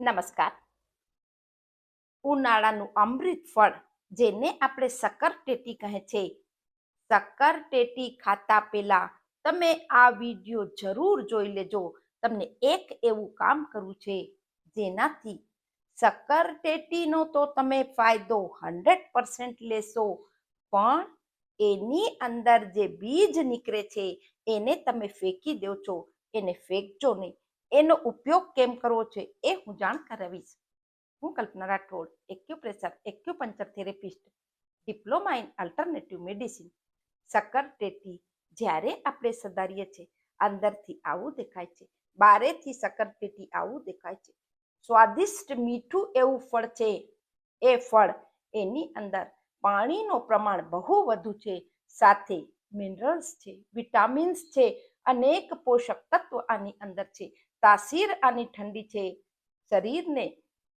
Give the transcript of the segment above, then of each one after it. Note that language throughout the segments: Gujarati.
નમસ્કાર. ઉનાળાનું અમૃત ફળ, જેને આપણે શક્કરટેટી કહે છે. શક્કરટેટી ખાતા પહેલા તમે આ વીડિયો જરૂર જોઈ લેજો. તમને એક એવું કામ કરવું છે, જેનાથી શક્કરટેટીનો તો તમે ફાયદો હંડ્રેડ પર્સન્ટ લેશો, પણ એની અંદર જે બીજ નીકળે છે, એને તમે ફેંકી દો છો. એને ફેંકજો નહીં. એનો ઉપયોગ કેમ કરવો છે એ હું જાણ કરાવીશ. હું Kalpana Rathod, acupressure acupuncture therapist diploma in alternative medicine. શક્કરટેટી જ્યારે આપણે સદારીએ છીએ, અંદરથી આવું દેખાય છે, બારેથી શક્કરટેટી આવું દેખાય છે. સ્વાદિષ્ટ મીઠું એવું ફળ છે, એ ફળ એની અંદર પાણીનું પ્રમાણ બહુ વધુ છે, સાથે મિનરલ્સ છે વિટામિન્સ છે અનેક પોષક તત્વ આની અંદર છે. તાસીર આની ઠંડી છે. શરીરને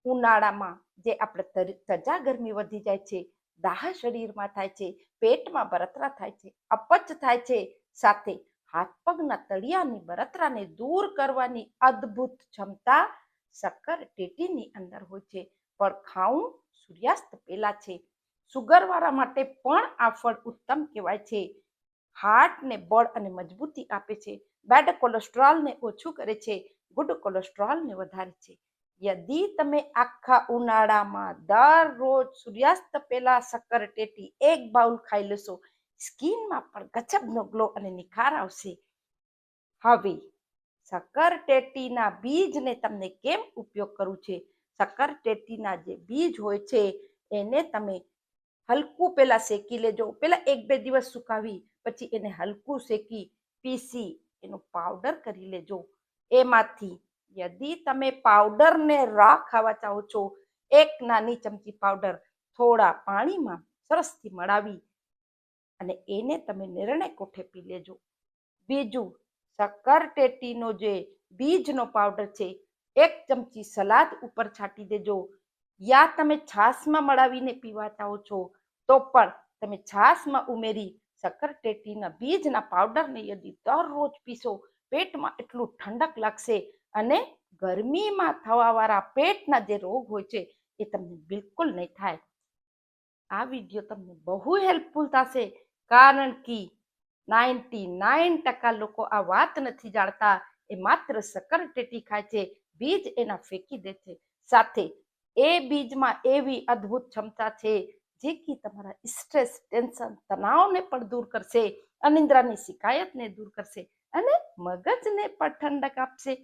ઉનાળામાં જે આપણે તજા ગરમી વધી જાય છે, દાહ શરીરમાં થાય છે, પેટમાં બરતરા થાય છે, અપચ થાય છે, સાથે હાથ પગના તળિયાની બરતરાને દૂર કરવાની અદ્ભુત ક્ષમતા શક્કર ટેટીની અંદર હોય છે. પણ ખાવું સૂર્યાસ્ત પહેલા છે. સુગરવાળા માટે પણ આ ફળ ઉત્તમ કહેવાય છે. હાર્ટને બળ અને મજબૂતી આપે છે. બેડ કોલેસ્ટ્રોલને ઓછું કરે છે. ગુડ કોલેસ્ટ્રોલને વધારે છે. યદિ તમે આખા ઉનાળામાં દરરોજ સૂર્યાસ્ત પહેલા શક્કર ટેટી એક બાઉલ ખાઈ લેશો, સ્કિનમાં પણ ગજબનો ગ્લો અને નિખાર આવશે. હવે, શક્કર ટેટીના બીજને તમને કેમ ઉપયોગ કરવું છે? શક્કર ટેટીના જે બીજ હોય છે, એને તમે હલકું પહેલાં શેકી લેજો. પહેલાં એક બે દિવસ સુકાવી પછી એને હલકું શેકી, પીસી, એનો પાવડર કરી લેજો. એમાંથી યદિ તમે પાવડરને રા ખાવા ચાહો છો, એક નાની ચમચી પાવડર થોડા પાણીમાં સરસથી મળાવી અને એને તમે નિર્ણય કોઠે પી લેજો. બીજું શક્કરટેટીનો જે બીજનો પાવડર છે, એક ચમચી સલાદ ઉપર છાંટી દેજો. યા તમે છાશમાં મળાવીને પીવા ચાહો છો, તો પણ તમે છાશમાં ઉમેરી શક્કર ટેટીના બીજના પાવડરને યદિ દરરોજ પીશો, પેટમાં એટલું ઠંડક લાગશે અને ગરમીમાં થવાવાળા પેટના જે રોગ હોય છે એ તમને બિલકુલ નહીં થાય. આ વીડિયો તમને બહુ હેલ્પફુલ થશે કારણ કે નાઇન્ટી નાઇન ટકા લોકો આ વાત નથી જાણતા, એ માત્ર શક્કર ટેટી ખાય છે, બીજ એના ફેંકી દે છે. સાથે એ બીજમાં એવી અદ્ભુત ક્ષમતા છે જે કે તમારા સ્ટ્રેસ ટેન્શન તણાવને પણ દૂર કરશે, અનિંદ્રાની શિકાયતને દૂર કરશે અને મગજને પણ ઠંડક આપશે.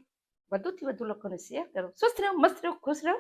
વધુથી વધુ લોકોને શેર કરો. સ્વસ્થ રહો, મસ્ત રહો, ખુશ રહો.